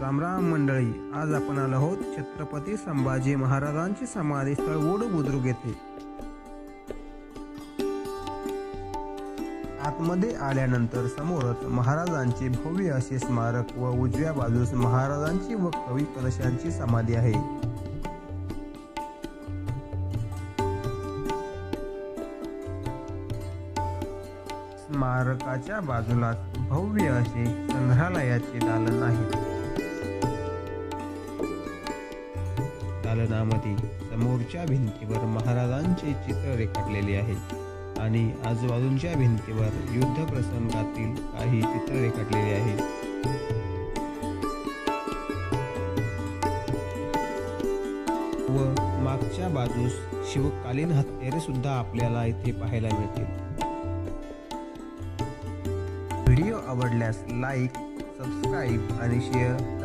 रामराम मंडळी आज आपण आलो आहोत छत्रपती संभाजी महाराजांची समाधीस्थळ वोड बुद्रुक येथे. आतमध्ये आल्यानंतर समोरच महाराजांचे भव्य असे स्मारक व उजव्या बाजूस महाराजांची व कवी कलशांची समाधी आहे. स्मारकाच्या बाजूलाच भव्य असे संग्रहालयाचे दालन आहे. दालनामध्ये समोरच्या भिंतीवर महाराजांचे चित्र रेखाटलेले आहे आणि आजूबाजूंच्या भिंतीवर युद्ध प्रसंगातील काही चित्र रेखाटलेले आहे व मागच्या बाजूस शिवकालीन हत्यारे सुद्धा आपल्याला इथे पाहायला मिळतील. व्हिडिओ आवडल्यास लाईक सबस्क्राईब आणि शेअर